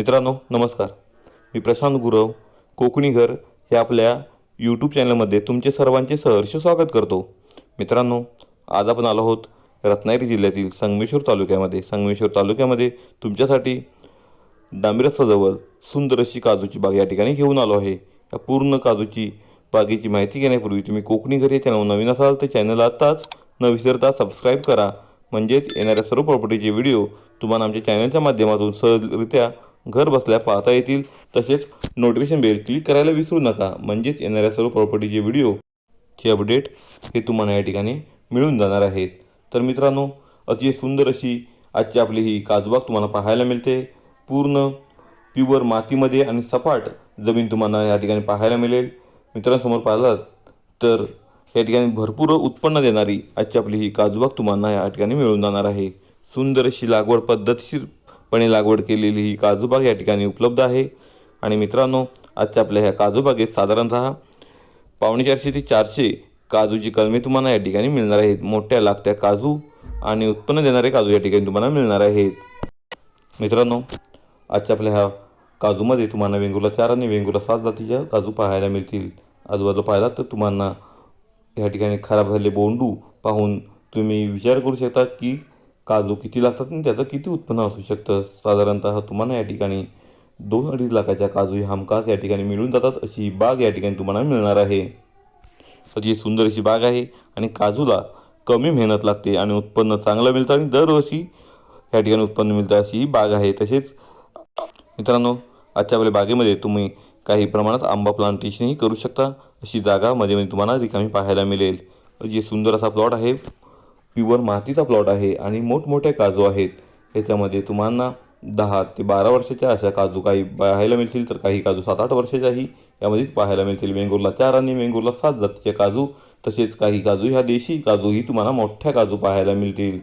मित्रांनो नमस्कार. मी प्रशांत गुरव कोकणी घर हे आपल्या यूट्यूब चॅनलमध्ये तुमचे सर्वांचे सहर्ष स्वागत करतो. मित्रांनो आज आपण आलो आहोत रत्नागिरी जिल्ह्यातील संगमेश्वर तालुक्यामध्ये. संगमेश्वर तालुक्यामध्ये तुमच्यासाठी डांबिरस्ताजवळ सुंदर अशी काजूची बाग या ठिकाणी घेऊन आलो आहे. या पूर्ण काजूची बागेची माहिती घेण्यापूर्वी तुम्ही कोकणी घर हे चॅनल नवीन असाल तर चॅनल आत्ताच न विसरता सबस्क्राईब करा. म्हणजेच येणाऱ्या सर्व प्रॉपर्टीचे व्हिडिओ तुम्हाला आमच्या चॅनलच्या माध्यमातून सहजरित्या घर बसल्या पाहता येतील. तसेच नोटिफिकेशन बेल क्लिक करायला विसरू नका. म्हणजेच येणाऱ्या सर्व प्रॉपर्टीचे व्हिडिओचे अपडेट हे तुम्हाला या ठिकाणी मिळून जाणार आहेत. तर मित्रांनो अतिशय सुंदर अशी आजची आपली ही काजबाग तुम्हाला पाहायला मिळते. पूर्ण प्युअर मातीमध्ये आणि सपाट जमीन तुम्हाला या ठिकाणी पाहायला मिळेल. मित्रांसमोर पाहिलात तर या ठिकाणी भरपूर उत्पन्न देणारी आजची आपली ही काजूबाग तुम्हाला या ठिकाणी मिळून जाणार आहे. सुंदर अशी लागवड पद्धतशीर पणे लागवड केलेली ही काजूबाग या ठिकाणी उपलब्ध आहे. आणि मित्रांनो आजच्या आपल्या ह्या काजूबागेत साधारणतः पावणे चारशे ते चारशे काजूची कलमे तुम्हाला या ठिकाणी मिळणार आहेत. मोठ्या लागत्या काजू आणि उत्पन्न देणारे काजू या ठिकाणी तुम्हाला मिळणार आहेत. मित्रांनो आजच्या आपल्या ह्या काजूमध्ये तुम्हाला वेंगुला चार आणि वेंगुला सात जातीच्या काजू पाहायला मिळतील. आजूबाजू पाहिला तर तुम्हाला या ठिकाणी खराब झालेले बोंडू पाहून तुम्ही विचार करू शकता की काजू किती लागतात आणि त्याचं किती उत्पन्न असू शकतं? साधारणतः तुम्हाला या ठिकाणी दोन अडीच लाखाच्या काजू हमखास या ठिकाणी मिळून जातात. अशी बाग या ठिकाणी तुम्हाला मिळणार आहे. अशी सुंदर अशी बाग आहे आणि काजूला कमी मेहनत लागते आणि उत्पन्न चांगलं मिळतं आणि दरवर्षी या ठिकाणी उत्पन्न मिळतं अशी ही बाग आहे. तसेच मित्रांनो आजच्या आपल्या बागेमध्ये तुम्ही काही प्रमाणात आंबा प्लांटेशनही करू शकता. अशी जागा मध्ये मध्ये तुम्हाला रिकामी पाहायला मिळेल. जे सुंदर असा प्लॉट आहे. प्युअर मातीचा प्लॉट आहे आणि मोठमोठे काजू आहेत. याच्यामध्ये तुम्हाला दहा ते बारा वर्षाच्या अशा काजू काही पाहायला मिळतील तर काही काजू सात आठ वर्षाच्याही. यामध्ये पाहायला मिळतील वेंगुर्ला चार आणि वेंगुर्ला सात जातीचे काजू. तसेच काही काजू ह्या देशी काजूही तुम्हाला मोठ्या काजू पाहायला मिळतील.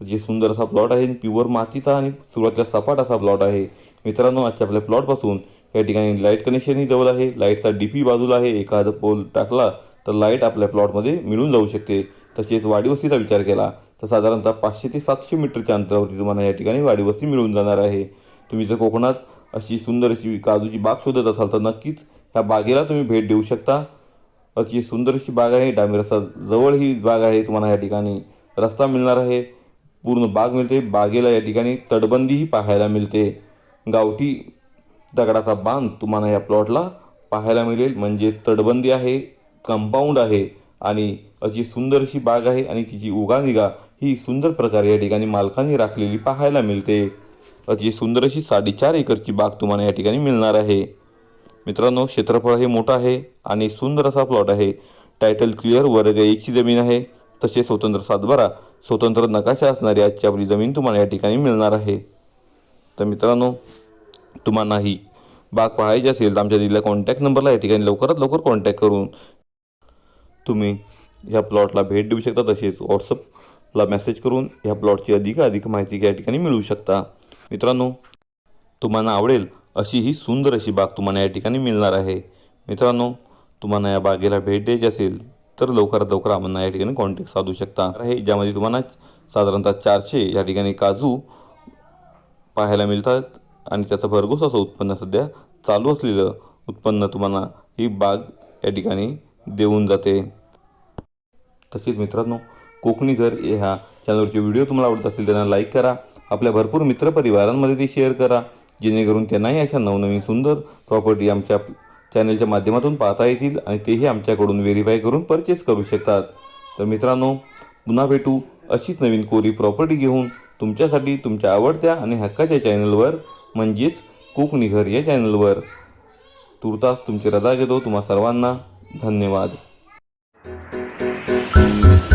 जे सुंदर असा प्लॉट आहे प्युअर मातीचा आणि सुरुवातीला सपाट असा प्लॉट आहे. मित्रांनो आजच्या आपल्या प्लॉटपासून या ठिकाणी लाइट कनेक्शनही जवळ आहे. लाईटचा डी पी बाजूला आहे. एखादा पोल टाकला तर लाइट आपल्या प्लॉटमध्ये मिळून जाऊ शकते. तसेच वाडीवस्तीचा विचार केला तर साधारणतः पाचशे ते सातशे मीटरच्या अंतरावरती तुम्हाला या ठिकाणी वाडीवस्ती मिळून जाणार आहे. तुम्ही जर कोकणात अशी सुंदर अशी काजूची बाग शोधत असाल तर नक्कीच ह्या बागेला तुम्ही भेट देऊ शकता. अतिशय सुंदर अशी बाग आहे. डांबी रस्ता जवळ ही बाग आहे. तुम्हाला या ठिकाणी रस्ता मिळणार आहे. पूर्ण बाग मिळते. बागेला या ठिकाणी तटबंदीही पाहायला मिळते. गावठी दगडाचा बांध तुम्हाला या प्लॉटला पाहायला मिळेल. म्हणजेच तटबंदी आहे. कंपाऊंड आहे. आणि अशी सुंदर अशी बाग आहे आणि तिची उगानिगा ही सुंदर प्रकारे या ठिकाणी मालकांनी राखलेली पाहायला मिळते. अतिशय सुंदर अशी साडेचार एकरची बाग तुम्हाला या ठिकाणी मिळणार आहे. मित्रांनो क्षेत्रफळ हे मोठं आहे आणि सुंदर असा प्लॉट आहे. टायटल क्लिअर वर्ग एकची जमीन आहे. तसे स्वतंत्र सातबारा स्वतंत्र नकाशा असणारी आजची आपली जमीन तुम्हाला या ठिकाणी मिळणार आहे. तर मित्रांनो तुम्हाला ही बाग पाहायची असेल तर आमच्या दिलेल्या कॉन्टॅक्ट नंबरला या ठिकाणी लवकरात लवकर कॉन्टॅक्ट करून तुम्ही ह्या प्लॉटला भेट देऊ शकता तसेच व्हॉट्सअपला मेसेज करून ह्या प्लॉटची अधिक अधिक माहिती या ठिकाणी मिळवू शकता. मित्रांनो तुम्हाला आवडेल अशी ही सुंदर अशी बाग तुम्हाला या ठिकाणी मिळणार आहे. मित्रांनो तुम्हाला या बागेला भेट द्यायची असेल तर लवकरात लवकर आम्हाला या ठिकाणी कॉन्टॅक्ट साधू शकता. आहे ज्यामध्ये तुम्हाला साधारणतः चारशे या ठिकाणी काजू पाहायला मिळतात आणि त्याचं भरघोस असं उत्पन्न सध्या चालू असलेलं उत्पन्न तुम्हाला ही बाग या ठिकाणी देऊन जाते. तसेच मित्रांनो कोकणी घर ह्या चॅनलवरचे व्हिडिओ तुम्हाला आवडत असतील त्यांना लाईक करा. आपल्या भरपूर मित्रपरिवारांमध्ये ते शेअर करा जेणेकरून त्यांनाही अशा नवनवीन सुंदर प्रॉपर्टी आमच्या चॅनलच्या माध्यमातून पाहता येतील आणि तेही आमच्याकडून व्हेरीफाय करून परचेस करू शकतात. तर मित्रांनो पुन्हा भेटू अशीच नवीन कोरी प्रॉपर्टी घेऊन. तुमच्यासाठी तुमच्या आवडत्या आणि हक्काच्या चॅनलवर म्हणजेच कोकणी घर या चॅनलवर तुर्तास तुमची रजा घेतो तुम्हा सर्वांना धन्यवाद. Thank you.